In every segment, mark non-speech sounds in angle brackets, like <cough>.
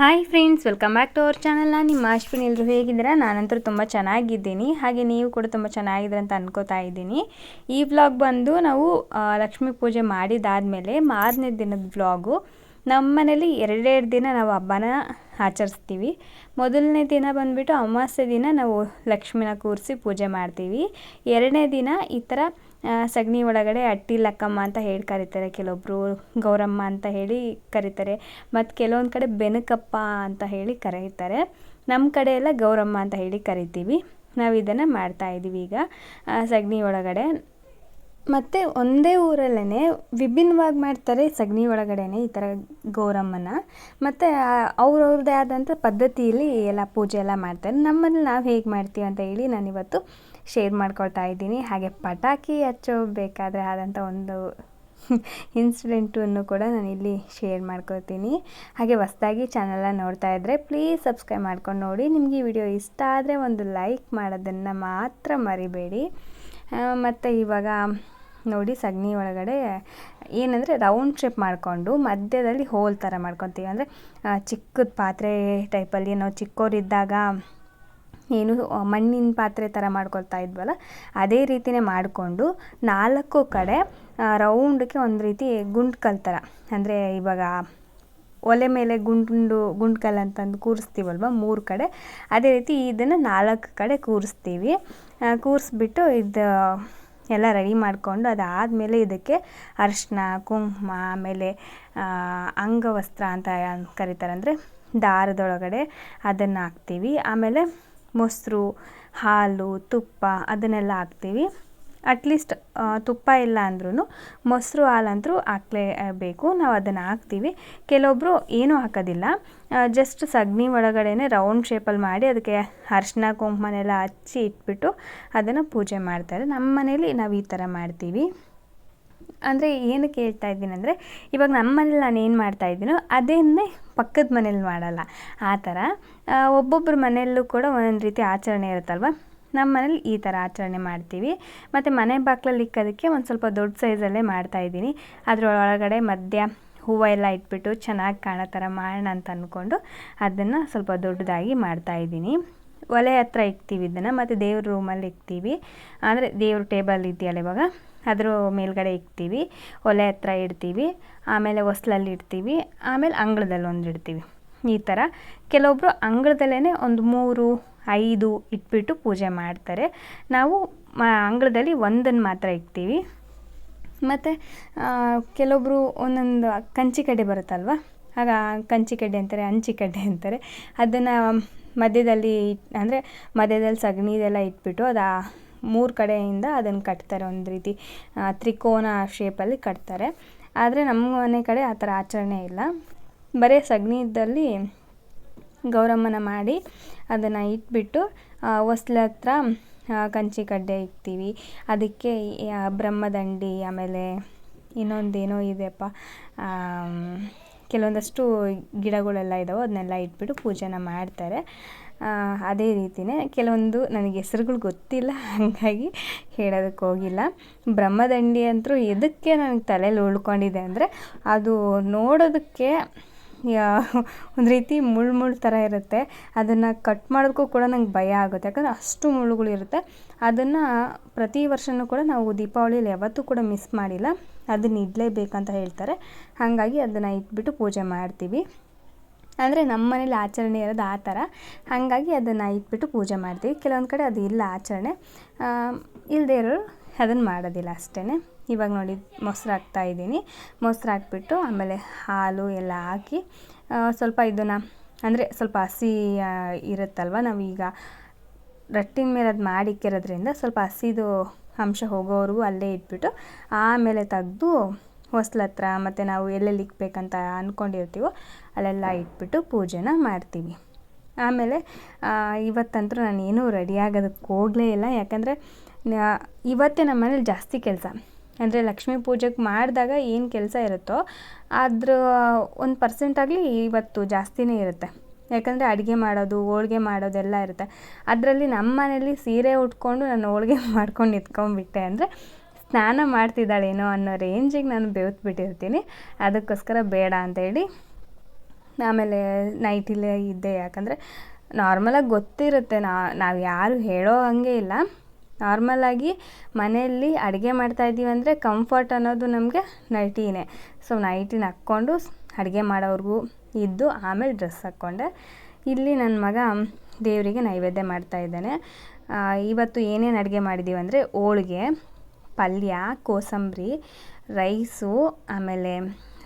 Hi friends welcome back to our channel ನಾನು ನಿಮ್ಮ ಅಶ್ವಿನಿ. ಎಲ್ಲರೂ ಹೇಗಿದ್ದೀರಾ? ನಾನಂತೂ ತುಂಬ ಚೆನ್ನಾಗಿದ್ದೀನಿ. ಹಾಗೆ ನೀವು ಕೂಡ ತುಂಬ ಚೆನ್ನಾಗಿದ್ದೀರ ಅಂತ ಅನ್ಕೋತಾ ಇದ್ದೀನಿ. ಈ ವ್ಲಾಗ್ ಬಂದು ನಾವು ಲಕ್ಷ್ಮೀ ಪೂಜೆ ಮಾಡಿದಾದಮೇಲೆ ಮಾರನೇ ದಿನದ ವ್ಲಾಗು ನಮ್ಮ ಮನೇಲಿ ಎರಡೆರಡು ದಿನ ನಾವು ಹಬ್ಬನ ಆಚರಿಸ್ತೀವಿ. ಮೊದಲನೇ ದಿನ ಬಂದುಬಿಟ್ಟು ಅಮಾವಾಸ್ಯೆ ದಿನ ನಾವು ಲಕ್ಷ್ಮೀನ ಕೂರಿಸಿ ಪೂಜೆ ಮಾಡ್ತೀವಿ. ಎರಡನೇ ದಿನ ಈ ಥರ ಸಗಣಿ ಒಳಗಡೆ ಅಟ್ಟಿ, ಲಕ್ಕಮ್ಮ ಅಂತ ಹೇಳಿ ಕರೀತಾರೆ. ಕೆಲವೊಬ್ಬರು ಗೌರಮ್ಮ ಅಂತ ಹೇಳಿ ಕರೀತಾರೆ. ಮತ್ತು ಕೆಲವೊಂದು ಕಡೆ ಬೆನಕಪ್ಪ ಅಂತ ಹೇಳಿ ಕರೀತಾರೆ. ನಮ್ಮ ಕಡೆ ಎಲ್ಲ ಗೌರಮ್ಮ ಅಂತ ಹೇಳಿ ಕರಿತೀವಿ. ನಾವು ಇದನ್ನು ಮಾಡ್ತಾ ಇದ್ದೀವಿ ಈಗ. ಸಗಣಿ ಒಳಗಡೆ. ಮತ್ತು ಒಂದೇ ಊರಲ್ಲೇ ವಿಭಿನ್ನವಾಗಿ ಮಾಡ್ತಾರೆ ಸಗಣಿ ಒಳಗಡೆನೆ ಈ ಥರ ಗೌರಮ್ಮನ. ಮತ್ತು ಅವ್ರವ್ರದ್ದೇ ಆದಂಥ ಪದ್ಧತಿಯಲ್ಲಿ ಎಲ್ಲ ಪೂಜೆ ಎಲ್ಲ ಮಾಡ್ತಾರೆ. ನಮ್ಮಲ್ಲಿ ನಾವು ಹೇಗೆ ಮಾಡ್ತೀವಿ ಅಂತ ಹೇಳಿ ನಾನಿವತ್ತು ಶೇರ್ ಮಾಡ್ಕೊಳ್ತಾ ಇದ್ದೀನಿ. ಹಾಗೆ ಪಟಾಕಿ ಹಚ್ಚೋಬೇಕಾದ್ರೆ ಆದಂಥ ಒಂದು ಇನ್ಸಿಡೆಂಟನ್ನು ಕೂಡ ನಾನು ಇಲ್ಲಿ ಶೇರ್ ಮಾಡ್ಕೊಳ್ತೀನಿ. ಹಾಗೆ ಹೊಸ್ದಾಗಿ ಚಾನಲ್ನ ನೋಡ್ತಾ ಇದ್ದರೆ ಪ್ಲೀಸ್ ಸಬ್ಸ್ಕ್ರೈಬ್ ಮಾಡ್ಕೊಂಡು ನೋಡಿ. ನಿಮಗೆ ಈ ವಿಡಿಯೋ ಇಷ್ಟ ಆದರೆ ಒಂದು ಲೈಕ್ ಮಾಡೋದನ್ನು ಮಾತ್ರ ಮರಿಬೇಡಿ. ಮತ್ತು ಇವಾಗ ನೋಡಿ ಸಗಣಿ ಒಳಗಡೆ, ಏನಂದರೆ ರೌಂಡ್ ಶೇಪ್ ಮಾಡಿಕೊಂಡು ಮಧ್ಯದಲ್ಲಿ ಹೋಲ್ ಥರ ಮಾಡ್ಕೊತೀವಿ. ಅಂದರೆ ಚಿಕ್ಕದ ಪಾತ್ರೆ ಟೈಪಲ್ಲಿ ನಾವು ಚಿಕ್ಕವರಿದ್ದಾಗ ಏನು ಮಣ್ಣಿನ ಪಾತ್ರೆ ಥರ ಮಾಡ್ಕೊಳ್ತಾ ಇದ್ವಲ್ಲ, ಅದೇ ರೀತಿಯೇ ಮಾಡಿಕೊಂಡು ನಾಲ್ಕು ಕಡೆ ರೌಂಡಕ್ಕೆ ಒಂದು ರೀತಿ ಗುಂಡ್ಕಲ್ ಥರ ಅಂದರೆ ಇವಾಗ ಒಲೆ ಮೇಲೆ ಗುಂಡು, ಗುಂಡ್ಕಲ್ ಅಂತಂದು ಕೂರಿಸ್ತೀವಲ್ವ, ಮೂರು ಕಡೆ, ಅದೇ ರೀತಿ ಇದನ್ನು ನಾಲ್ಕು ಕಡೆ ಕೂರಿಸ್ತೀವಿ. ಕೂರಿಸ್ಬಿಟ್ಟು ಇದು ಎಲ್ಲ ರೆಡಿ ಮಾಡಿಕೊಂಡು ಅದಾದಮೇಲೆ ಇದಕ್ಕೆ ಅರಿಶಿನ ಕುಂಕುಮ, ಆಮೇಲೆ ಅಂಗವಸ್ತ್ರ ಅಂತ ಕರೀತಾರೆ. ಅಂದರೆ ದಾರದೊಳಗಡೆ ಅದನ್ನು ಹಾಕ್ತೀವಿ. ಆಮೇಲೆ ಮೊಸರು, ಹಾಲು, ತುಪ್ಪ ಅದನ್ನೆಲ್ಲ ಹಾಕ್ತೀವಿ. ಅಟ್ಲೀಸ್ಟ್ ತುಪ್ಪ ಇಲ್ಲ ಅಂದ್ರೂ ಮೊಸರು ಹಾಲು ಅಂತೂ ಹಾಕಲೇಬೇಕು ನಾವು ಅದನ್ನು ಹಾಕ್ತೀವಿ. ಕೆಲವೊಬ್ಬರು ಏನೂ ಹಾಕೋದಿಲ್ಲ. ಜಸ್ಟ್ ಸಗಣಿ ಒಳಗಡೆನೆ ರೌಂಡ್ ಶೇಪಲ್ಲಿ ಮಾಡಿ ಅದಕ್ಕೆ ಅರ್ಶಿನ ಕುಂಕುಮನೆಲ್ಲ ಹಚ್ಚಿ ಇಟ್ಬಿಟ್ಟು ಅದನ್ನು ಪೂಜೆ ಮಾಡ್ತಾರೆ. ನಮ್ಮ ಮನೇಲಿ ನಾವು ಈ ಥರ ಮಾಡ್ತೀವಿ. ಅಂದರೆ ಏನಕ್ಕೆ ಹೇಳ್ತಾ ಇದ್ದೀನಿ ಅಂದರೆ, ಇವಾಗ ನಮ್ಮ ಮನೇಲಿ ನಾನು ಏನು ಮಾಡ್ತಾ ಇದ್ದೀನೋ ಅದೇನೇ ಪಕ್ಕದ ಮನೇಲಿ ಮಾಡಲ್ಲ. ಆ ಥರ ಒಬ್ಬೊಬ್ಬರ ಮನೆಯಲ್ಲೂ ಕೂಡ ಒಂದೊಂದು ರೀತಿ ಆಚರಣೆ ಇರುತ್ತಲ್ವ? ನಮ್ಮ ಮನೇಲಿ ಈ ಥರ ಆಚರಣೆ ಮಾಡ್ತೀವಿ. ಮತ್ತು ಮನೆ ಬಾಗ್ಲಲ್ಲಿ ಇಕ್ಕೋದಕ್ಕೆ ಒಂದು ಸ್ವಲ್ಪ ದೊಡ್ಡ ಸೈಜಲ್ಲೇ ಮಾಡ್ತಾಯಿದ್ದೀನಿ ಅದರ ಅದರೊಳಗಡೆ ಮಧ್ಯ ಹೂವು ಎಲ್ಲ ಇಟ್ಬಿಟ್ಟು ಚೆನ್ನಾಗಿ ಕಾಣೋ ಥರ ಮಾಡೋಣ ಅಂತ ಅಂದ್ಕೊಂಡು ಅದನ್ನು ಸ್ವಲ್ಪ ದೊಡ್ಡದಾಗಿ ಮಾಡ್ತಾ ಇದ್ದೀನಿ. ಒಲೆ ಹತ್ರ ಇಕ್ತೀವಿ ಇದನ್ನು, ಮತ್ತು ದೇವ್ರ ರೂಮಲ್ಲಿ ಇಕ್ತೀವಿ. ಅಂದರೆ ದೇವ್ರ ಟೇಬಲ್ ಇದೆಯಲ್ಲ ಇವಾಗ, ಅದ್ರ ಮೇಲ್ಗಡೆ ಇಕ್ತೀವಿ. ಒಲೆ ಹತ್ರ ಇಡ್ತೀವಿ, ಆಮೇಲೆ ಹೊಸ್ಲಲ್ಲಿ ಇಡ್ತೀವಿ, ಆಮೇಲೆ ಅಂಗಳದಲ್ಲಿ ಒಂದು ಇಡ್ತೀವಿ. ಈ ಥರ. ಕೆಲವೊಬ್ಬರು ಅಂಗಳದಲ್ಲೇ ಒಂದು ಮೂರು ಐದು ಇಟ್ಬಿಟ್ಟು ಪೂಜೆ ಮಾಡ್ತಾರೆ. ನಾವು ಅಂಗಳದಲ್ಲಿ ಒಂದನ್ನು ಮಾತ್ರ ಇಡ್ತೀವಿ. ಮತ್ತು ಕೆಲವೊಬ್ಬರು ಒಂದೊಂದು ಕಂಚಿ ಕಡ್ಡೆ ಬರುತ್ತಲ್ವ? ಆಗ ಕಂಚಿ ಕಡ್ಡೆ ಅಂತಾರೆ ಹಂಚಿ ಕಡ್ಡೆ ಅಂತಾರೆ. ಅದನ್ನು ಮಧ್ಯದಲ್ಲಿ ಅಂದರೆ ಮಧ್ಯದಲ್ಲಿ ಸಗಣಿ ಇದೆಲ್ಲ ಇಟ್ಬಿಟ್ಟು ಅದು ಮೂರು ಕಡೆಯಿಂದ ಅದನ್ನು ಕಟ್ತಾರೆ ಒಂದು ರೀತಿ. ತ್ರಿಕೋನ ಶೇಪಲ್ಲಿ ಕಟ್ತಾರೆ. ಆದರೆ ನಮ್ಮ ಮನೆ ಕಡೆ ಆ ಥರ ಆಚರಣೆ ಇಲ್ಲ. ಬರೀ ಸಗಣಿದಲ್ಲಿ ಗೌರಮ್ಮನ ಮಾಡಿ ಅದನ್ನು ಇಟ್ಬಿಟ್ಟು ಹೊಸ್ಲ ಹತ್ರ ಕಂಚಿ ಕಡ್ಡೆ ಇಕ್ತೀವಿ. ಅದಕ್ಕೆ ಬ್ರಹ್ಮದಂಡಿ, ಆಮೇಲೆ ಇನ್ನೊಂದೇನೋ ಇದೆಯಪ್ಪ ಕೆಲವೊಂದಷ್ಟು ಗಿಡಗಳೆಲ್ಲ ಇದ್ದಾವೆ ಅದನ್ನೆಲ್ಲ ಇಟ್ಬಿಟ್ಟು ಪೂಜೆನ ಮಾಡ್ತಾರೆ. ಅದೇ ರೀತಿಯೇ ಕೆಲವೊಂದು ನನಗೆ ಹೆಸರುಗಳು ಗೊತ್ತಿಲ್ಲ, ಹಾಗಾಗಿ ಹೇಳೋದಕ್ಕೆ ಹೋಗಿಲ್ಲ. ಬ್ರಹ್ಮದಂಡಿ ಅಂತೂ ಎದಕ್ಕೆ ನನಗೆ ತಲೆಯಲ್ಲಿ ಉಳ್ಕೊಂಡಿದೆ ಅಂದರೆ, ಅದು ನೋಡೋದಕ್ಕೆ ಒಂದು ರೀತಿ ಮುಳ್ಳು ಮುಳ್ಳು ಥರ ಇರುತ್ತೆ. ಅದನ್ನು ಕಟ್ ಮಾಡೋದಕ್ಕೂ ಕೂಡ ನಂಗೆ ಭಯ ಆಗುತ್ತೆ. ಯಾಕಂದರೆ ಅಷ್ಟು ಮುಳ್ಳುಗಳಿರುತ್ತೆ ಅದನ್ನು ಪ್ರತಿ ವರ್ಷವೂ ಕೂಡ ನಾವು ದೀಪಾವಳಿಯಲ್ಲಿ ಯಾವತ್ತೂ ಕೂಡ ಮಿಸ್ ಮಾಡಿಲ್ಲ. ಅದನ್ನ ಇಡಲೇಬೇಕಂತ ಹೇಳ್ತಾರೆ. ಹಾಗಾಗಿ ಅದನ್ನು ಇಟ್ಬಿಟ್ಟು ಪೂಜೆ ಮಾಡ್ತೀವಿ. ಅಂದರೆ ನಮ್ಮ ಮನೇಲಿ ಆಚರಣೆ ಇರೋದು ಆ ಥರ ಹಾಗಾಗಿ ಅದನ್ನು ಇಟ್ಬಿಟ್ಟು ಪೂಜೆ ಮಾಡ್ತೀವಿ. ಕೆಲವೊಂದು ಕಡೆ ಅದು ಇಲ್ಲ ಆಚರಣೆ. ಇಲ್ಲದೇ ಇರೋರು ಅದನ್ನು ಮಾಡೋದಿಲ್ಲ ಅಷ್ಟೇ ಇವಾಗ ನೋಡಿ ಮೊಸರು ಹಾಕ್ತಾ ಇದ್ದೀನಿ. ಮೊಸರು ಹಾಕ್ಬಿಟ್ಟು ಆಮೇಲೆ ಹಾಲು ಎಲ್ಲ ಹಾಕಿ ಸ್ವಲ್ಪ ಇದನ್ನು ಅಂದರೆ ಸ್ವಲ್ಪ ಹಸಿ ಇರುತ್ತಲ್ವ ನಾವೀಗ ರಟ್ಟಿನ ಮೇಲೆ ಅದು ಮಾಡಿಕ್ಕಿರೋದ್ರಿಂದ ಸ್ವಲ್ಪ ಹಸಿದು ಅಂಶ ಹೋಗೋವರೆಗೂ ಅಲ್ಲೇ ಇಟ್ಬಿಟ್ಟು ಆಮೇಲೆ ತೆಗ್ದು ಹೊಸ್ಲ ಹತ್ರ ಮತ್ತು ನಾವು ಎಲ್ಲೆಲ್ಲಿ ಇಕ್ಬೇಕಂತ ಅಂದ್ಕೊಂಡಿರ್ತೀವೋ ಅಲ್ಲೆಲ್ಲ ಇಟ್ಬಿಟ್ಟು ಪೂಜೆನ ಮಾಡ್ತೀವಿ. ಆಮೇಲೆ ಇವತ್ತಂತೂ ನಾನು ಏನೂ ರೆಡಿ ಆಗೋದಕ್ಕೆ ಹೋಗಲೇ ಇಲ್ಲ. ಯಾಕಂದರೆ ಇವತ್ತೇ ನಮ್ಮ ಮನೇಲಿ ಜಾಸ್ತಿ ಕೆಲಸ. ಅಂದರೆ ಲಕ್ಷ್ಮೀ ಪೂಜೆಗೆ ಮಾಡಿದಾಗ ಏನು ಕೆಲಸ ಇರುತ್ತೋ ಅದ್ರ ಒಂದು ಪರ್ಸೆಂಟ್ ಆಗಲಿ ಇವತ್ತು ಜಾಸ್ತಿನೇ ಇರುತ್ತೆ. ಯಾಕಂದರೆ ಅಡುಗೆ ಮಾಡೋದು, ಹೋಳ್ಗೆ ಮಾಡೋದೆಲ್ಲ ಇರುತ್ತೆ. ಅದರಲ್ಲಿ ನಮ್ಮ ಮನೇಲಿ ಸೀರೆ ಉಟ್ಕೊಂಡು ನಾನು ಹೋಳ್ಗೆ <laughs> ಮಾಡ್ಕೊಂಡು ನಿಂತ್ಕೊಂಡ್ಬಿಟ್ಟೆ ಅಂದರೆ ಸ್ನಾನ ಮಾಡ್ತಿದ್ದಾಳೇನೋ ಅನ್ನೋ ರೇಂಜಿಗೆ ನಾನು ಬೆವ್ತು ಬಿಟ್ಟಿರ್ತೀನಿ. ಅದಕ್ಕೋಸ್ಕರ ಬೇಡ ಅಂತೇಳಿ ಆಮೇಲೆ ನೈಟಿಲೇ ಇದ್ದೆ. ಯಾಕಂದರೆ ನಾರ್ಮಲಾಗಿ ಗೊತ್ತಿರುತ್ತೆ ನಾವು ಯಾರು ಹೇಳೋ ಹಾಗೆ ಇಲ್ಲ. ನಾರ್ಮಲಾಗಿ ಮನೆಯಲ್ಲಿ ಅಡುಗೆ ಮಾಡ್ತಾಯಿದ್ದೀವಿ ಅಂದರೆ ಕಂಫರ್ಟ್ ಅನ್ನೋದು ನಮಗೆ ನೈಟಿನೇ ಸೊ ನೈಟಿನ ಹಾಕ್ಕೊಂಡು ಅಡುಗೆ ಮಾಡೋವ್ರಿಗೂ ಇದ್ದು ಆಮೇಲೆ ಡ್ರೆಸ್ ಹಾಕ್ಕೊಂಡೆ. ಇಲ್ಲಿ ನನ್ನ ಮಗ ದೇವರಿಗೆ ನೈವೇದ್ಯ ಮಾಡ್ತಾ ಮಾಡ್ತಾಯಿದ್ದಾನೆ ಇವತ್ತು ಏನೇನು ಅಡುಗೆ ಮಾಡಿದ್ದೀವಿ ಅಂದರೆ ಹೋಳಿಗೆ, ಪಲ್ಯ, ಕೋಸಂಬರಿ, ರೈಸು, ಆಮೇಲೆ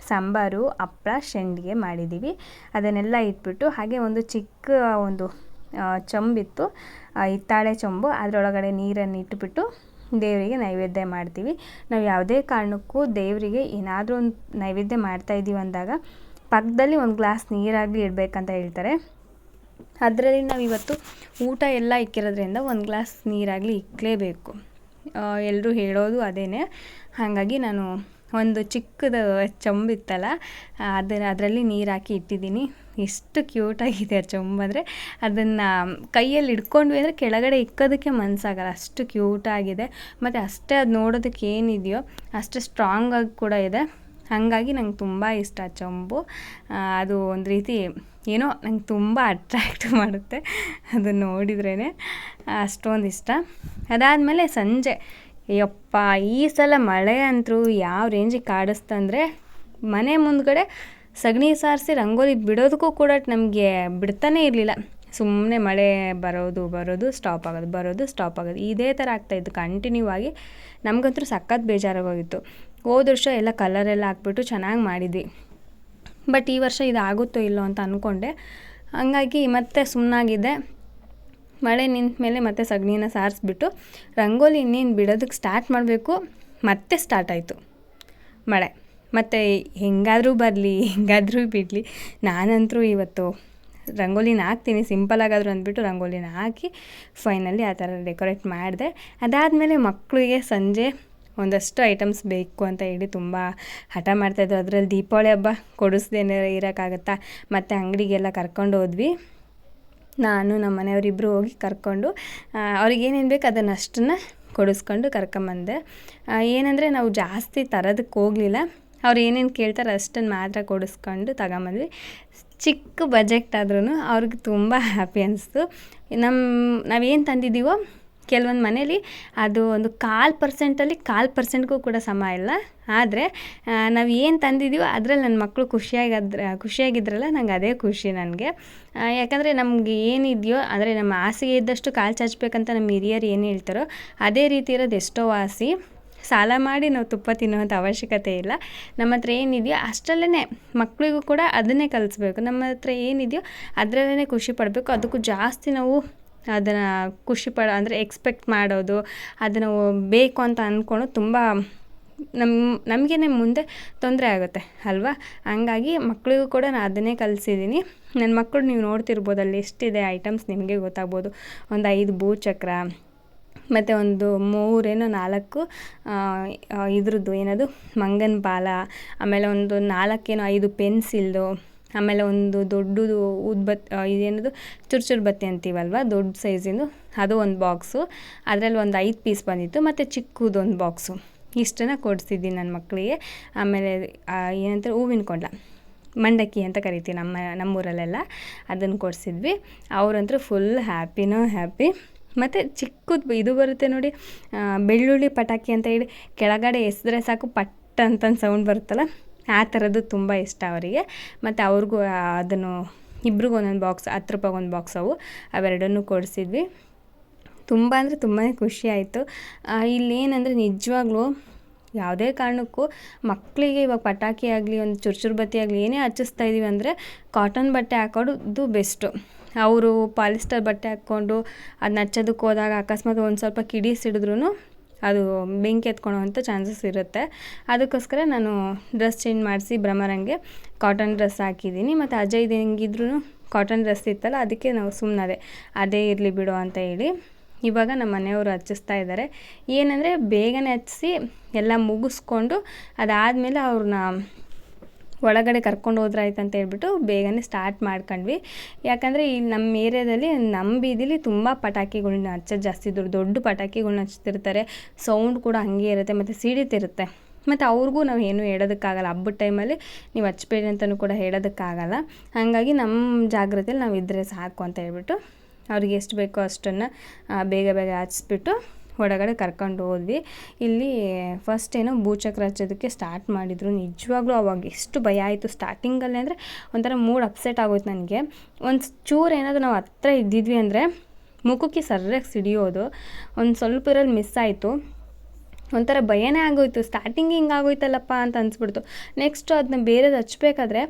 ಸಾಂಬಾರು ಹಪ್ಪಳ ಶೆಂಡಿಗೆ ಮಾಡಿದ್ದೀವಿ ಅದನ್ನೆಲ್ಲ ಇಟ್ಬಿಟ್ಟು ಹಾಗೆ ಒಂದು ಚಿಕ್ಕ ಒಂದು ಚೊಂಬಿತ್ತು. ಹಿತ್ತಾಳೆ ಚೊಂಬು. ಅದರೊಳಗಡೆ ನೀರನ್ನು ಇಟ್ಟುಬಿಟ್ಟು ದೇವರಿಗೆ ನೈವೇದ್ಯ ಮಾಡ್ತೀವಿ. ನಾವು ಯಾವುದೇ ಕಾರಣಕ್ಕೂ ದೇವರಿಗೆ ಏನಾದರೂ ಒಂದು ನೈವೇದ್ಯ ಮಾಡ್ತಾಯಿದ್ದೀವಿ ಅಂದಾಗ ಪಕ್ಕದಲ್ಲಿ ಒಂದು ಗ್ಲಾಸ್ ನೀರಾಗಲಿ ಇಡಬೇಕಂತ ಹೇಳ್ತಾರೆ. ಅದರಲ್ಲಿ ನಾವು ಇವತ್ತು ಊಟ ಎಲ್ಲ ಇಕ್ಕಿರೋದ್ರಿಂದ ಒಂದು ಗ್ಲಾಸ್ ನೀರಾಗಲಿ ಇಕ್ಕಲೇಬೇಕು ಎಲ್ಲರೂ ಹೇಳೋದು ಅದೇನೆ. ಹಾಗಾಗಿ ನಾನು ಒಂದು ಚಿಕ್ಕದು ಚೊಂಬಿತ್ತಲ್ಲ ಅದರ ಅದರಲ್ಲಿ ನೀರು ಹಾಕಿ ಇಟ್ಟಿದ್ದೀನಿ. ಎಷ್ಟು ಕ್ಯೂಟಾಗಿದೆ ಆ ಚೊಂಬಂದರೆ ಅದನ್ನು ಕೈಯಲ್ಲಿ ಹಿಡ್ಕೊಂಡ್ವಿ ಅಂದರೆ ಕೆಳಗಡೆ ಇಕ್ಕೋದಕ್ಕೆ ಮನಸ್ಸಾಗಲ್ಲ ಅಷ್ಟು ಕ್ಯೂಟಾಗಿದೆ. ಮತ್ತು ಅಷ್ಟೇ ಅದು ನೋಡೋದಕ್ಕೆ ಏನಿದೆಯೋ ಅಷ್ಟು ಸ್ಟ್ರಾಂಗಾಗಿ ಕೂಡ ಇದೆ. ಹಾಗಾಗಿ ನಂಗೆ ತುಂಬ ಇಷ್ಟ ಚೊಂಬು. ಅದು ಒಂದು ರೀತಿ ಏನೋ ನಂಗೆ ತುಂಬ ಅಟ್ರ್ಯಾಕ್ಟ್ ಮಾಡುತ್ತೆ ಅದನ್ನು ನೋಡಿದ್ರೇ ಅಷ್ಟೊಂದು ಇಷ್ಟ. ಅದಾದಮೇಲೆ ಸಂಜೆ. ಯಪ್ಪ, ಈ ಸಲ ಮಳೆ ಅಂತೂ ಯಾವ ರೇಂಜಿಗೆ ಕಾಡಿಸ್ತಂದರೆ ಮನೆ ಮುಂದ್ಗಡೆ ಸಗಣಿ ಸಾರಿಸಿ ರಂಗೋಲಿ ಬಿಡೋದಕ್ಕೂ ಕೂಡ ನಮಗೆ ಬಿಡ್ತಾನೇ ಇರಲಿಲ್ಲ. ಸುಮ್ಮನೆ ಮಳೆ ಬರೋದು ಬರೋದು ಸ್ಟಾಪ್ ಆಗೋದು, ಬರೋದು ಸ್ಟಾಪ್ ಆಗೋದು. ಇದೇ ಥರ ಆಗ್ತಾಯಿತ್ತು ಕಂಟಿನ್ಯೂ ಆಗಿ ನಮಗಂತೂ ಸಖತ್ ಬೇಜಾರಾಗೋಗಿತ್ತು. ಹೋದ ವರ್ಷ ಎಲ್ಲ ಕಲರೆಲ್ಲ ಹಾಕ್ಬಿಟ್ಟು ಚೆನ್ನಾಗಿ ಮಾಡಿದ್ವಿ. ಬಟ್ ಈ ವರ್ಷ ಇದು ಆಗುತ್ತೋ ಇಲ್ಲೋ ಅಂತ ಅಂದ್ಕೊಂಡೆ ಹಂಗಾಗಿ ಮತ್ತೆ ಸುಮ್ಮನಾಗಿದೆ ಮಳೆ ನಿಂತ ಮೇಲೆ ಮತ್ತೆ ಸಗಣಿನ ಸಾರಿಸ್ಬಿಟ್ಟು ರಂಗೋಲಿ ಇನ್ನೇನು ಬಿಡೋದಕ್ಕೆ ಸ್ಟಾರ್ಟ್ ಮಾಡಬೇಕು. ಮತ್ತೆ ಸ್ಟಾರ್ಟ್ ಆಯಿತು. ಮಳೆ. ಮತ್ತು ಹೆಂಗಾದರೂ ಬರಲಿ, ಹೆಂಗಾದರೂ ಬಿಡಲಿ. ನಾನಂತರೂ ಇವತ್ತು ರಂಗೋಲಿನ ಹಾಕ್ತೀನಿ ಸಿಂಪಲಾಗಾದರೂ ಅಂದ್ಬಿಟ್ಟು ರಂಗೋಲಿನ ಹಾಕಿ ಫೈನಲಿ ಆ ಥರ ಡೆಕೋರೇಟ್ ಮಾಡಿದೆ. ಅದಾದಮೇಲೆ ಮಕ್ಕಳಿಗೆ ಸಂಜೆ ಒಂದಷ್ಟು ಐಟಮ್ಸ್ ಬೇಕು ಅಂತ ಹೇಳಿ ತುಂಬ ಹಠ ಮಾಡ್ತಾಯಿದ್ರು ಅದರಲ್ಲಿ ದೀಪಾವಳಿ ಹಬ್ಬ ಕೊಡಿಸ್ದೇನೆ ಇರೋಕ್ಕಾಗತ್ತಾ? ಮತ್ತು ಅಂಗಡಿಗೆಲ್ಲ ಕರ್ಕೊಂಡು ಹೋದ್ವಿ. ನಾನು, ನಮ್ಮ ಮನೆಯವರಿಬ್ಬರು ಹೋಗಿ ಕರ್ಕೊಂಡು ಅವ್ರಿಗೆ ಏನೇನು ಬೇಕು ಅದನ್ನು ಅಷ್ಟನ್ನು ಕೊಡಿಸ್ಕೊಂಡು ಕರ್ಕೊಂಬಂದೆ. ಏನಂದರೆ ನಾವು ಜಾಸ್ತಿ ತರೋದಕ್ಕೆ ಹೋಗಲಿಲ್ಲ. ಅವ್ರು ಏನೇನು ಕೇಳ್ತಾರೆ ಅಷ್ಟನ್ನು ಮಾತ್ರ ಕೊಡಿಸ್ಕೊಂಡು ತಗೊಂಬಂದ್ವಿ. ಚಿಕ್ಕ ಬಜೆಟ್ ಆದ್ರೂ ಅವ್ರಿಗೆ ತುಂಬ ಹ್ಯಾಪಿ ಅನಿಸ್ತು. ನಮ್ಮ ನಾವೇನು ತಂದಿದ್ದೀವೋ ಕೆಲವೊಂದು ಮನೇಲಿ ಅದು ಒಂದು ಕಾಲು ಪರ್ಸೆಂಟಲ್ಲಿ ಕಾಲು ಪರ್ಸೆಂಟ್ಗೂ ಕೂಡ ಸಮ ಇಲ್ಲ. ಆದರೆ ನಾವು ಏನು ತಂದಿದ್ದೀವೋ ಅದರಲ್ಲಿ ನನ್ನ ಮಕ್ಕಳು ಖುಷಿಯಾಗಿ ಅದ್ರ ಖುಷಿಯಾಗಿದ್ರಲ್ಲ ನಂಗೆ ಅದೇ ಖುಷಿ ನನಗೆ. ಯಾಕಂದರೆ ನಮ್ಗೆ ಏನಿದೆಯೋ ಅಂದರೆ ನಮ್ಮ ಆಸೆಗೆ ಇದ್ದಷ್ಟು ಕಾಲು ಚಾಚಬೇಕಂತ ನಮ್ಮ ಹಿರಿಯರು ಏನು ಹೇಳ್ತಾರೋ ಅದೇ ರೀತಿ ಇರೋದು ಎಷ್ಟೋ ವಾಸಿ ಸಾಲ ಮಾಡಿ ನಾವು ತುಪ್ಪ ತಿನ್ನುವಂಥ ಅವಶ್ಯಕತೆ ಇಲ್ಲ. ನಮ್ಮ ಹತ್ರ ಏನಿದೆಯೋ ಅಷ್ಟರಲ್ಲೇ ಮಕ್ಕಳಿಗೂ ಕೂಡ ಅದನ್ನೇ ಕಲಿಸ್ಬೇಕು. ನಮ್ಮ ಹತ್ರ ಏನಿದೆಯೋ ಅದರಲ್ಲೇ ಖುಷಿ ಪಡಬೇಕು. ಅದಕ್ಕೂ ಜಾಸ್ತಿ ನಾವು ಅದನ್ನು ಖುಷಿ ಪಡ, ಅಂದರೆ ಎಕ್ಸ್ಪೆಕ್ಟ್ ಮಾಡೋದು, ಅದನ್ನು ಬೇಕು ಅಂತ ಅಂದ್ಕೊಂಡು ತುಂಬ ನಮ್ಮ ನಮಗೇನೆ ಮುಂದೆ ತೊಂದರೆ ಆಗುತ್ತೆ, ಅಲ್ವಾ? ಹಂಗಾಗಿ ಮಕ್ಕಳಿಗೂ ಕೂಡ ನಾನು ಅದನ್ನೇ ಕಲಿಸಿದ್ದೀನಿ. ನನ್ನ ಮಕ್ಕಳು ನೀವು ನೋಡ್ತಿರ್ಬೋದು ಅಲ್ಲಿ ಎಷ್ಟಿದೆ ಐಟಮ್ಸ್ ನಿಮಗೆ ಗೊತ್ತಾಗ್ಬೋದು. ಒಂದು ಐದು ಭೂಚಕ್ರ ಮತ್ತು ಒಂದು ಮೂರೇನೋ ನಾಲ್ಕು ಇದ್ರದ್ದು ಏನದು? ಮಂಗನ ಬಾಲ ಆಮೇಲೆ ಒಂದು ನಾಲ್ಕೇನೋ ಐದು ಪೆನ್ಸಿಲ್ದು, ಆಮೇಲೆ ಒಂದು ದೊಡ್ಡದು ಉದ್ಬತ್ ಇದೇನದು? ಚುರು ಚುರು ಬತ್ತಿ ಅಂತೀವಲ್ವ? ದೊಡ್ಡ ಸೈಜಿಂದು. ಅದು ಒಂದು ಬಾಕ್ಸು. ಅದರಲ್ಲಿ ಒಂದು ಐದು ಪೀಸ್ ಬಂದಿತ್ತು. ಮತ್ತು ಚಿಕ್ಕದು ಒಂದು ಬಾಕ್ಸು. ಇಷ್ಟನ್ನು ಕೊಡಿಸಿದ್ದೀನಿ ನನ್ನ ಮಕ್ಕಳಿಗೆ. ಆಮೇಲೆ ಏನಂತಾರೆ? ಹೂವಿನ ಕೊಂಡ ಮಂಡಕ್ಕಿ ಅಂತ ಕರಿತೀವಿ ನಮ್ಮ, ನಮ್ಮೂರಲ್ಲೆಲ್ಲ. ಅದನ್ನು ಕೊಡಿಸಿದ್ವಿ. ಅವರಂತೂ ಫುಲ್ ಹ್ಯಾಪಿನೋ ಹ್ಯಾಪಿ. ಮತ್ತು ಚಿಕ್ಕದು ಇದು ಬರುತ್ತೆ ನೋಡಿ ಬೆಳ್ಳುಳ್ಳಿ ಪಟಾಕಿ ಅಂತ ಹೇಳಿ ಕೆಳಗಡೆ ಎಸೆದ್ರೆ ಸಾಕು, ಪಟ್ ಅಂತಂದು ಸೌಂಡ್ ಬರುತ್ತಲ್ಲ, ಆ ಥರದ್ದು ತುಂಬ ಇಷ್ಟ ಅವರಿಗೆ. ಮತ್ತು ಅವ್ರಿಗೂ ಅದನ್ನು ಇಬ್ರಿಗೂ ಒಂದೊಂದು ಬಾಕ್ಸ್ ಹತ್ತು ರೂಪಾಯಿಗೆ ಒಂದು ಬಾಕ್ಸ್ ಅವು, ಅವೆರಡನ್ನೂ ಕೊಡಿಸಿದ್ವಿ. ತುಂಬ ಅಂದರೆ ತುಂಬಾ ಖುಷಿ ಆಯಿತು. ಇಲ್ಲೇನಂದರೆ ನಿಜವಾಗ್ಲೂ ಯಾವುದೇ ಕಾರಣಕ್ಕೂ ಮಕ್ಕಳಿಗೆ ಇವಾಗ ಪಟಾಕಿ ಆಗಲಿ, ಒಂದು ಚುರುಚುರು ಬತ್ತಿ ಆಗಲಿ ಏನೇ ಹಚ್ಚಿಸ್ತಾ ಇದ್ದೀವಿ ಅಂದರೆ ಕಾಟನ್ ಬಟ್ಟೆ ಹಾಕೋದು ಬೆಸ್ಟು. ಅವರು ಪಾಲಿಸ್ಟರ್ ಬಟ್ಟೆ ಹಾಕ್ಕೊಂಡು ಅದು ನಚ್ಚೋದಕ್ಕೆ ಹೋದಾಗ ಅಕಸ್ಮಾತ್ ಒಂದು ಸ್ವಲ್ಪ ಕಿಡಿ ಸಿಡಿದ್ರೂ ಅದು ಬೆಂಕಿ ಎತ್ಕೊಳ್ಳೋವಂಥ ಚಾನ್ಸಸ್ ಇರುತ್ತೆ. ಅದಕ್ಕೋಸ್ಕರ ನಾನು ಡ್ರೆಸ್ ಚೇಂಜ್ ಮಾಡಿಸಿ ಭ್ರಮರಂಗೆ ಕಾಟನ್ ಡ್ರೆಸ್ ಹಾಕಿದ್ದೀನಿ. ಮತ್ತು ಅಜಯ್ ಹೆಂಗಿದ್ರು ಕಾಟನ್ ಡ್ರೆಸ್ ಇತ್ತಲ್ಲ, ಅದಕ್ಕೆ ನಾವು ಸುಮ್ಮನದೆ ಅದೇ ಇರಲಿ ಬಿಡು ಅಂತ ಹೇಳಿ ಇವಾಗ ನಮ್ಮ ಮನೆಯವರು ಹಚ್ಚಿಸ್ತಾ ಇದ್ದಾರೆ. ಏನಂದರೆ ಬೇಗನೆ ಹಚ್ಚಿಸಿ ಎಲ್ಲ ಮುಗಿಸ್ಕೊಂಡು ಅದಾದಮೇಲೆ ಅವ್ರನ್ನ ಒಳಗಡೆ ಕರ್ಕೊಂಡು ಹೋದ್ರಾಯ್ತು ಅಂತ ಹೇಳ್ಬಿಟ್ಟು ಬೇಗನೆ ಸ್ಟಾರ್ಟ್ ಮಾಡ್ಕೊಂಡ್ವಿ. ಯಾಕಂದರೆ ಈ ನಮ್ಮ ಏರಿಯಾದಲ್ಲಿ ನಮ್ಮ ಬೀದಿಲಿ ತುಂಬ ಪಟಾಕಿಗಳನ್ನ ಹಚ್ಚೋದು ಜಾಸ್ತಿ ದೊಡ್ಡ ದೊಡ್ಡ ಪಟಾಕಿಗಳನ್ನ ಹಚ್ತಿರ್ತಾರೆ. ಸೌಂಡ್ ಕೂಡ ಹಂಗೆ ಇರುತ್ತೆ, ಮತ್ತು ಸಿಡಿತಿರುತ್ತೆ. ಮತ್ತು ಅವ್ರಿಗೂ ನಾವು ಏನೂ ಹೇಳೋದಕ್ಕಾಗಲ್ಲ. ಹಬ್ಬದ ಟೈಮಲ್ಲಿ ನೀವು ಹಚ್ಬೇಡಿ ಅಂತಲೂ ಕೂಡ ಹೇಳೋದಕ್ಕಾಗಲ್ಲ. ಹಾಗಾಗಿ ನಮ್ಮ ಜಾಗ್ರತೆಯಲ್ಲಿ ನಾವು ಇದ್ದರೆ ಸಾಕು ಅಂತ ಹೇಳ್ಬಿಟ್ಟು, ಅವ್ರಿಗೆ ಎಷ್ಟು ಬೇಕೋ ಅಷ್ಟನ್ನು ಬೇಗ ಬೇಗ ಹಚ್ಬಿಟ್ಟು ಒಳಗಡೆ ಕರ್ಕೊಂಡು ಹೋದ್ವಿ. ಇಲ್ಲಿ ಫಸ್ಟ್ ಏನೋ ಭೂಚಕ್ರ ಹಚ್ಚೋದಕ್ಕೆ ಸ್ಟಾರ್ಟ್ ಮಾಡಿದರು. ನಿಜವಾಗ್ಲೂ ಅವಾಗ ಎಷ್ಟು ಭಯ ಆಯಿತು. ಸ್ಟಾರ್ಟಿಂಗಲ್ಲಿ ಅಂದರೆ ಒಂಥರ ಮೂಡ್ ಅಪ್ಸೆಟ್ ಆಗೋಯ್ತು ನನಗೆ. ಒಂದು ಚೂರು ಏನಾದರೂ ನಾವು ಹತ್ರ ಇದ್ದಿದ್ವಿ ಅಂದರೆ ಮುಖಕ್ಕೆ ಸರ್ಯಾಗಿ ಸಿಡಿಯೋದು. ಒಂದು ಸ್ವಲ್ಪ ಇರಲ್ಲಿ ಮಿಸ್ ಆಯಿತು. ಒಂಥರ ಭಯನೇ ಆಗೋಯ್ತು. ಸ್ಟಾರ್ಟಿಂಗ್ ಹಿಂಗೆ ಆಗೋಯ್ತಲ್ಲಪ್ಪ ಅಂತ ಅನ್ಸ್ಬಿಡ್ತು. ನೆಕ್ಸ್ಟ್ ಅದನ್ನ ಬೇರೆದು ಹಚ್ಬೇಕಾದ್ರೆ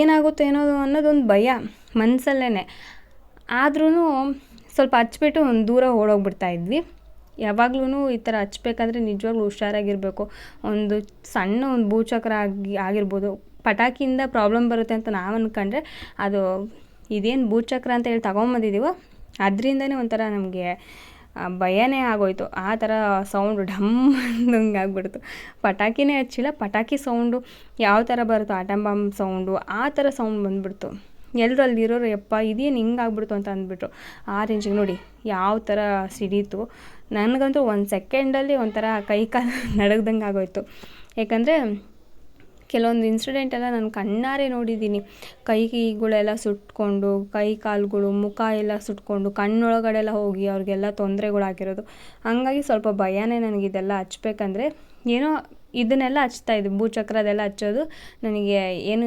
ಏನಾಗುತ್ತೋ ಏನೋ ಅನ್ನೋದೊಂದು ಭಯ ಮನಸ್ಸಲ್ಲೇ ಆದ್ರೂ ಸ್ವಲ್ಪ ಹಚ್ಬಿಟ್ಟು ಒಂದು ದೂರ ಓಡೋಗ್ಬಿಡ್ತಾ ಇದ್ವಿ. ಯಾವಾಗ್ಲೂ ಈ ಥರ ಹಚ್ಬೇಕಾದ್ರೆ ನಿಜವಾಗ್ಲೂ ಹುಷಾರಾಗಿರಬೇಕು. ಒಂದು ಸಣ್ಣ ಒಂದು ಭೂಚಕ್ರ ಆಗಿ ಆಗಿರ್ಬೋದು. ಪಟಾಕಿಯಿಂದ ಪ್ರಾಬ್ಲಮ್ ಬರುತ್ತೆ ಅಂತ ನಾವು ಅಂದ್ಕೊಂಡ್ರೆ ಅದು ಇದೇನು ಭೂಚಕ್ರ ಅಂತ ಹೇಳಿ ತಗೊಂಬಂದಿದ್ದೀವೋ ಅದರಿಂದನೇ ಒಂಥರ ನಮಗೆ ಭಯನೇ ಆಗೋಯ್ತು. ಆ ಥರ ಸೌಂಡು ಢಮ್ ಅಂದಂಗೆ ಆಗ್ಬಿಡ್ತು. ಪಟಾಕಿನೇ ಹಚ್ಚಿಲ್ಲ, ಪಟಾಕಿ ಸೌಂಡು ಯಾವ ಥರ ಬರುತ್ತೋ ಆಟಮ್ ಬಾಂಬ್ ಸೌಂಡು ಆ ಥರ ಸೌಂಡ್ ಬಂದುಬಿಡ್ತು. ಎಲ್ಲರೂ ಅಲ್ಲಿರೋರು ಯಪ್ಪ, ಇದೇನು ಹಿಂಗೆ ಆಗ್ಬಿಡ್ತು ಅಂತ ಅಂದ್ಬಿಟ್ರು. ಆ ರೇಂಜಿಗೆ ನೋಡಿ, ಯಾವ ಥರ ಸಿಡೀತು. ನನಗಂತೂ ಒಂದು ಸೆಕೆಂಡಲ್ಲಿ ಒಂಥರ ಕೈ ಕಾಲು <laughs> ನಡಗ್ದಂಗೆ ಆಗೋಯ್ತು. ಯಾಕಂದರೆ, ಕೆಲವೊಂದು ಇನ್ಸಿಡೆಂಟ್ ಎಲ್ಲ ನಾನು ಕಣ್ಣಾರೆ ನೋಡಿದ್ದೀನಿ. ಕೈಗಳೆಲ್ಲ ಸುಟ್ಕೊಂಡು, ಕೈ ಕಾಲುಗಳು, ಮುಖ ಎಲ್ಲ ಸುಟ್ಕೊಂಡು ಕಣ್ಣೊಳಗಡೆ ಎಲ್ಲ ಹೋಗಿ ಅವ್ರಿಗೆಲ್ಲ ತೊಂದರೆಗಳಾಗಿರೋದು. ಹಂಗಾಗಿ ಸ್ವಲ್ಪ ಭಯನೇ ನನಗಿದೆಲ್ಲ ಹಚ್ಬೇಕಂದ್ರೆ, ಏನೋ ಇದನ್ನೆಲ್ಲ ಹಚ್ತಾ ಇದ್ದೆ ಭೂಚಕ್ರದೆಲ್ಲ ಹಚ್ಚೋದು ನನಗೆ ಏನು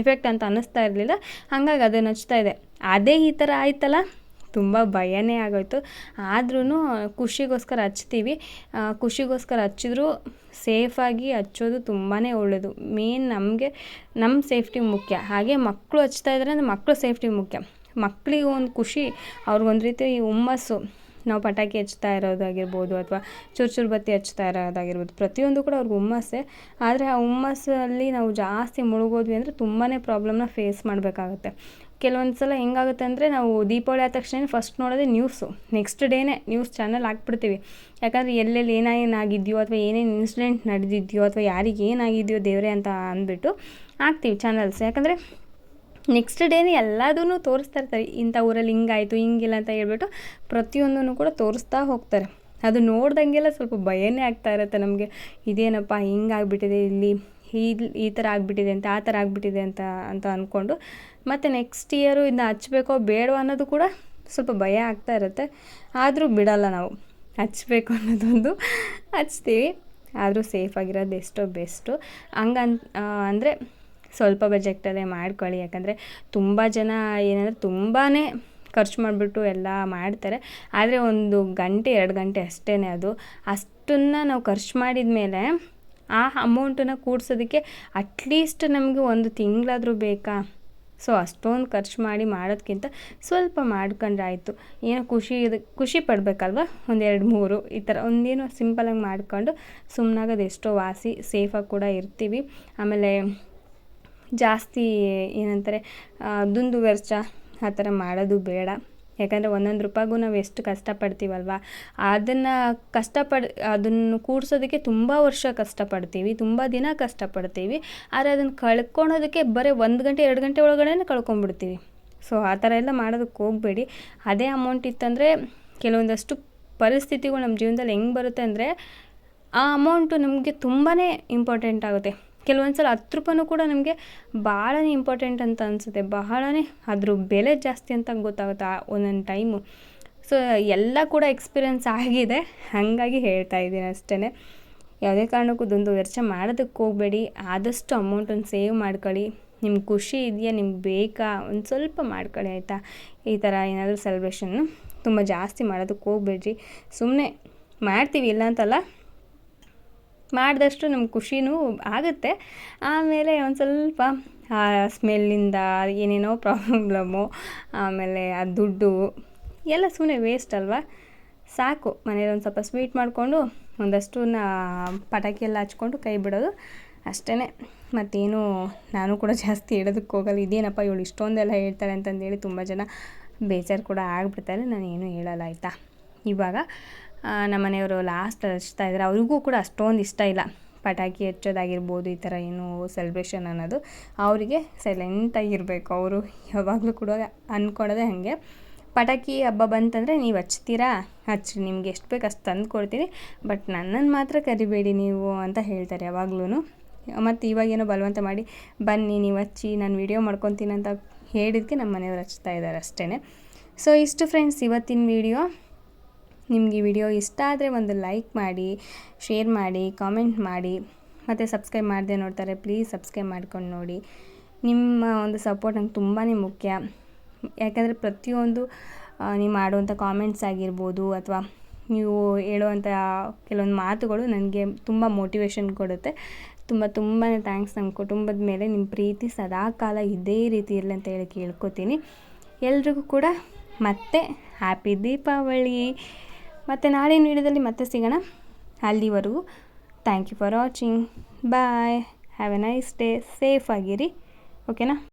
ಎಫೆಕ್ಟ್ ಅಂತ ಅನ್ನಿಸ್ತಾ ಇರಲಿಲ್ಲ. ಹಾಗಾಗಿ ಅದನ್ನು ಹಚ್ತಾ ಇದೆ ಅದೇ ಈ ಥರ ಆಯ್ತಲ್ಲ? ತುಂಬ ಭಯನೇ ಆಗೋಯ್ತು. ಆದ್ರೂ ಖುಷಿಗೋಸ್ಕರ ಹಚ್ತೀವಿ. ಖುಷಿಗೋಸ್ಕರ ಹಚ್ಚಿದ್ರು ಸೇಫಾಗಿ ಹಚ್ಚೋದು ತುಂಬಾ ಒಳ್ಳೆಯದು ಮೇನ್ ನಮಗೆ ನಮ್ಮ ಸೇಫ್ಟಿ ಮುಖ್ಯ. ಹಾಗೆ ಮಕ್ಕಳು ಹಚ್ತಾ ಇದ್ದಾರೆ ಅಂದರೆ ಮಕ್ಕಳು ಸೇಫ್ಟಿ ಮುಖ್ಯ. ಮಕ್ಕಳಿಗೆ ಒಂದು ಖುಷಿ, ಅವ್ರಿಗೊಂದು ರೀತಿ ಹುಮ್ಮಸ್ಸು. ನಾವು ಪಟಾಕಿ ಹಚ್ತಾ ಇರೋದಾಗಿರ್ಬೋದು ಅಥವಾ ಚುರು ಚುರು ಬತ್ತಿ ಹಚ್ತಾ ಇರೋದಾಗಿರ್ಬೋದು, ಪ್ರತಿಯೊಂದು ಕೂಡ ಅವ್ರಿಗೆ ಹುಮ್ಮಸ್ಸೇ. ಆದರೆ ಆ ಹುಮ್ಮಸ್ಸಲ್ಲಿ ನಾವು ಜಾಸ್ತಿ ಮುಳುಗೋದ್ವಿ ಅಂದರೆ ತುಂಬಾ ಪ್ರಾಬ್ಲಮ್ನ ಫೇಸ್ ಮಾಡಬೇಕಾಗುತ್ತೆ. ಕೆಲವೊಂದು ಸಲ ಹೆಂಗಾಗುತ್ತೆ ಅಂದರೆ ನಾವು ದೀಪಾವಳಿ ಆದ ತಕ್ಷಣ ಫಸ್ಟ್ ನೋಡೋದೇ ನ್ಯೂಸು ನೆಕ್ಸ್ಟ್ ಡೇನೇ ನ್ಯೂಸ್ ಚಾನಲ್ ಹಾಕ್ಬಿಡ್ತೀವಿ. ಯಾಕಂದರೆ ಎಲ್ಲೆಲ್ಲಿ ಏನೇನಾಗಿದೆಯೋ ಅಥವಾ ಏನೇನು ಇನ್ಸಿಡೆಂಟ್ ನಡೆದಿದೆಯೋ ಅಥವಾ ಯಾರಿಗೆ ಏನಾಗಿದೆಯೋ ದೇವರೇ ಅಂತ ಅಂದ್ಬಿಟ್ಟು ಹಾಕ್ತೀವಿ ಚಾನಲ್ಸ್ ಯಾಕಂದರೆ ನೆಕ್ಸ್ಟ್ ಡೇನೇ ಎಲ್ಲದೂ ತೋರಿಸ್ತಾ ಇರ್ತಾರೆ. ಇಂಥ ಊರಲ್ಲಿ ಹಿಂಗಾಯಿತು, ಹಿಂಗಿಲ್ಲ ಅಂತ ಹೇಳ್ಬಿಟ್ಟು ಪ್ರತಿಯೊಂದನ್ನು ಕೂಡ ತೋರಿಸ್ತಾ ಹೋಗ್ತಾರೆ. ಅದು ನೋಡ್ದಂಗೆಲ್ಲ ಸ್ವಲ್ಪ ಭಯನೇ ಆಗ್ತಾ ಇರುತ್ತೆ ನಮಗೆ. ಇದೇನಪ್ಪ, ಹಿಂಗಾಗ್ಬಿಟ್ಟಿದೆ ಇಲ್ಲಿ ಈ ಈ ಥರ ಆಗಿಬಿಟ್ಟಿದೆ ಅಂತ, ಆ ಥರ ಆಗಿಬಿಟ್ಟಿದೆ ಅಂತ ಅಂತ ಅಂದ್ಕೊಂಡು ಮತ್ತು ನೆಕ್ಸ್ಟ್ ಇಯರು ಇದನ್ನ ಹಚ್ಬೇಕೋ ಬೇಡವೋ ಅನ್ನೋದು ಕೂಡ ಸ್ವಲ್ಪ ಭಯ ಆಗ್ತಾ ಇರುತ್ತೆ. ಆದರೂ ಬಿಡಲ್ಲ ನಾವು. ಹಚ್ಬೇಕು ಅನ್ನೋದೊಂದು ಹಚ್ತೀವಿ. ಆದರೂ ಸೇಫಾಗಿರೋದು ಎಷ್ಟೋ ಬೆಸ್ಟು ಹಂಗಂತ ಅಂದರೆ ಸ್ವಲ್ಪ ಬಜೆಟಲ್ಲೇ ಮಾಡ್ಕೊಳ್ಳಿ. ಯಾಕಂದರೆ ತುಂಬ ಜನ ಏನಂದರೆ ತುಂಬಾ ಖರ್ಚು ಮಾಡಿಬಿಟ್ಟು ಎಲ್ಲ ಮಾಡ್ತಾರೆ. ಆದರೆ ಒಂದು ಗಂಟೆ, ಎರಡು ಗಂಟೆ ಅಷ್ಟೇ ಅದು. ಅಷ್ಟನ್ನು ನಾವು ಖರ್ಚು ಮಾಡಿದ ಮೇಲೆ ಆ ಅಮೌಂಟನ್ನು ಕೂಡ್ಸೋದಕ್ಕೆ ಅಟ್ಲೀಸ್ಟ್ ನಮಗೆ ಒಂದು ತಿಂಗಳಾದರೂ ಬೇಕಾ? ಸೊ ಅಷ್ಟೊಂದು ಖರ್ಚು ಮಾಡಿ ಮಾಡೋದಕ್ಕಿಂತ ಸ್ವಲ್ಪ ಮಾಡ್ಕೊಂಡ್ರೆ ಆಯಿತು ಏನೋ ಖುಷಿ ಇದು, ಖುಷಿ ಪಡಬೇಕಲ್ವ? ಒಂದೆರಡು ಮೂರು ಈ ಥರ ಒಂದೇನೋ ಸಿಂಪಲಾಗಿ ಮಾಡಿಕೊಂಡು ಸುಮ್ಮನಾಗೋದು ಎಷ್ಟೋ ವಾಸಿ ಸೇಫಾಗಿ ಕೂಡ ಇರ್ತೀವಿ. ಆಮೇಲೆ ಜಾಸ್ತಿ ಏನಂತಾರೆ ದುಂದು ವೆಚ್ಚ ಆ ಥರ ಮಾಡೋದು ಬೇಡ. ಯಾಕಂದರೆ ಒಂದೊಂದು ರೂಪಾಯಿಗೂ ನಾವು ಎಷ್ಟು ಕಷ್ಟಪಡ್ತೀವಲ್ವ? ಅದನ್ನು ಕಷ್ಟಪಡ್, ಅದನ್ನು ಕೂಡ್ಸೋದಕ್ಕೆ ತುಂಬ ವರ್ಷ ಕಷ್ಟಪಡ್ತೀವಿ, ತುಂಬ ದಿನ ಕಷ್ಟಪಡ್ತೀವಿ. ಆದರೆ ಅದನ್ನು ಕಳ್ಕೊಳೋದಕ್ಕೆ ಬರೀ ಒಂದು ಗಂಟೆ, ಎರಡು ಗಂಟೆ ಒಳಗಡೆ ಕಳ್ಕೊಂಡ್ಬಿಡ್ತೀವಿ. ಸೊ, ಆ ಥರ ಎಲ್ಲ ಮಾಡೋದಕ್ಕೆ ಹೋಗಬೇಡಿ. ಅದೇ ಅಮೌಂಟ್ ಇತ್ತಂದರೆ ಕೆಲವೊಂದಷ್ಟು ಪರಿಸ್ಥಿತಿಗಳು ನಮ್ಮ ಜೀವನದಲ್ಲಿ ಹೆಂಗೆ ಬರುತ್ತೆ ಅಂದರೆ, ಆ ಅಮೌಂಟು ನಮಗೆ ತುಂಬಾ ಇಂಪಾರ್ಟೆಂಟ್ ಆಗುತ್ತೆ. ಕೆಲವೊಂದು ಸಲ ಹತ್ತು ರೂಪಾಯಿ ಕೂಡ ನಮಗೆ ಭಾಳನೇ ಇಂಪಾರ್ಟೆಂಟ್ ಅಂತ ಅನಿಸುತ್ತೆ. ಬಹಳನೇ ಅದ್ರ ಬೆಲೆ ಜಾಸ್ತಿ ಅಂತ ಗೊತ್ತಾಗುತ್ತೆ ಆ ಒಂದೊಂದು ಟೈಮು ಸೊ ಎಲ್ಲ ಕೂಡ ಎಕ್ಸ್ಪೀರಿಯೆನ್ಸ್ ಆಗಿದೆ. ಹಾಗಾಗಿ ಹೇಳ್ತಾ ಇದ್ದೀನಿ ಅಷ್ಟೇ ಯಾವುದೇ ಕಾರಣಕ್ಕೂ ದುಂದು ವೆಚ್ಚ ಮಾಡೋದಕ್ಕೆ ಹೋಗಬೇಡಿ. ಆದಷ್ಟು ಅಮೌಂಟನ್ನು ಸೇವ್ ಮಾಡ್ಕೊಳ್ಳಿ. ನಿಮ್ಗೆ ಖುಷಿ ಇದೆಯಾ? ನಿಮ್ಗೆ ಬೇಕಾ? ಒಂದು ಸ್ವಲ್ಪ ಮಾಡ್ಕೊಳ್ಳಿ ಆಯಿತಾ? ಈ ಥರ ಏನಾದರೂ ಸೆಲೆಬ್ರೇಷನ್ನು ತುಂಬ ಜಾಸ್ತಿ ಮಾಡೋದಕ್ಕೆ ಹೋಗ್ಬೇಡ್ರಿ. ಸುಮ್ಮನೆ ಮಾಡ್ತೀವಿ ಇಲ್ಲ ಅಂತಲ್ಲ ಮಾಡಿದಷ್ಟು ನಮ್ಗೆ ಖುಷಿನೂ ಆಗುತ್ತೆ. ಆಮೇಲೆ ಒಂದು ಸ್ವಲ್ಪ, ಆ ಸ್ಮೆಲ್ಲಿಂದ ಏನೇನೋ ಪ್ರಾಬ್ಲಮ್ಮು ಆಮೇಲೆ ಆ ದುಡ್ಡು, ಎಲ್ಲ ಸುಮ್ಮನೆ ವೇಸ್ಟ್ ಅಲ್ವಾ? ಸಾಕು. ಮನೇಲಿ ಒಂದು ಸ್ವಲ್ಪ ಸ್ವೀಟ್ ಮಾಡಿಕೊಂಡು ಒಂದಷ್ಟು ಪಟಾಕಿ ಎಲ್ಲ ಹಚ್ಕೊಂಡು ಕೈ ಬಿಡೋದು ಅಷ್ಟೇ ಮತ್ತೇನು ನಾನು ಕೂಡ ಜಾಸ್ತಿ ಹೇಳೋದಕ್ಕೆ ಹೋಗಲ್ಲ. ಇದೇನಪ್ಪ ಇವಳು ಇಷ್ಟೊಂದೆಲ್ಲ ಹೇಳ್ತಾಳೆ ಅಂತಂದೇಳಿ ತುಂಬ ಜನ ಬೇಜಾರು ಕೂಡ ಆಗಿಬಿಡ್ತಾರೆ. ನಾನು ಏನೂ ಹೇಳಲ್ಲ, ಆಯಿತಾ? ಇವಾಗ ನಮ್ಮ ಮನೆಯವರು ಲಾಸ್ಟ್ ಹಚ್ತಾ ಇದ್ದಾರೆ. ಅವ್ರಿಗೂ ಕೂಡ ಅಷ್ಟೊಂದು ಇಷ್ಟ ಇಲ್ಲ. ಪಟಾಕಿ ಹಚ್ಚೋದಾಗಿರ್ಬೋದು ಈ ಥರ ಏನು ಸೆಲೆಬ್ರೇಷನ್ ಅನ್ನೋದು. ಅವರಿಗೆ ಸೈಲೆಂಟಾಗಿರಬೇಕು ಅವರು ಯಾವಾಗಲೂ ಕೂಡ ಅಂದ್ಕೊಳೋದೆ ಹಾಗೆ. ಪಟಾಕಿ ಹಬ್ಬ ಬಂತಂದರೆ ನೀವು ಹಚ್ತೀರಾ? ಹಚ್ಚಿ ನಿಮ್ಗೆ ಎಷ್ಟು ಬೇಕು ಅಷ್ಟು ತಂದು ಕೊಡ್ತೀನಿ. ಬಟ್ ನನ್ನನ್ನು ಮಾತ್ರ ಕರಿಬೇಡಿ ನೀವು ಅಂತ ಹೇಳ್ತಾರೆ ಯಾವಾಗ್ಲೂ ಮತ್ತು ಇವಾಗೇನೋ ಬಲವಂತ ಮಾಡಿ, ಬನ್ನಿ, ನೀವು ಹಚ್ಚಿ, ನಾನು ವೀಡಿಯೋ ಮಾಡ್ಕೊತೀನಿ ಅಂತ ಹೇಳಿದ್ದಕ್ಕೆ ನಮ್ಮ ಮನೆಯವ್ರು ಹಚ್ತಾ ಇದ್ದಾರೆ ಅಷ್ಟೇ ಸೊ ಇಷ್ಟು ಫ್ರೆಂಡ್ಸ್ ಇವತ್ತಿನ ವೀಡಿಯೋ ನಿಮಗೆ ವಿಡಿಯೋ ಇಷ್ಟ ಆದರೆ ಒಂದು ಲೈಕ್ ಮಾಡಿ, ಶೇರ್ ಮಾಡಿ, ಕಾಮೆಂಟ್ ಮಾಡಿ. ಮತ್ತು ಸಬ್ಸ್ಕ್ರೈಬ್ ಮಾಡದೆ ನೋಡ್ತಾರೆ, ಪ್ಲೀಸ್ ಸಬ್ಸ್ಕ್ರೈಬ್ ಮಾಡ್ಕೊಂಡು ನೋಡಿ. ನಿಮ್ಮ ಒಂದು ಸಪೋರ್ಟ್ ನಂಗೆ ತುಂಬಾ ಮುಖ್ಯ. ಯಾಕಂದರೆ ಪ್ರತಿಯೊಂದು ನೀವು ಮಾಡುವಂಥ ಕಾಮೆಂಟ್ಸ್ ಆಗಿರ್ಬೋದು ಅಥವಾ ನೀವು ಹೇಳುವಂಥ ಕೆಲವೊಂದು ಮಾತುಗಳು ನನಗೆ ತುಂಬ ಮೋಟಿವೇಶನ್ ಕೊಡುತ್ತೆ. ತುಂಬ ತುಂಬಾ ಥ್ಯಾಂಕ್ಸ್ ನಮ್ಮ ಕುಟುಂಬದ ಮೇಲೆ. ನಿಮ್ಮ ಪ್ರೀತಿ ಸದಾಕಾಲ ಇದೇ ರೀತಿ ಇರಲಿ ಅಂತ ಹೇಳಿ ಕೇಳ್ಕೊತೀನಿ. ಎಲ್ರಿಗೂ ಕೂಡ ಮತ್ತೆ ಹ್ಯಾಪಿ ದೀಪಾವಳಿ ಮತ್ತು ನಾಳೆ ವಿಡಿಯೋದಲ್ಲಿ ಮತ್ತೆ ಸಿಗೋಣ. ಅಲ್ಲಿವರೆಗೂ thank you for watching bye have a nice day safe ಆಗಿರಿ. ಓಕೆನಾ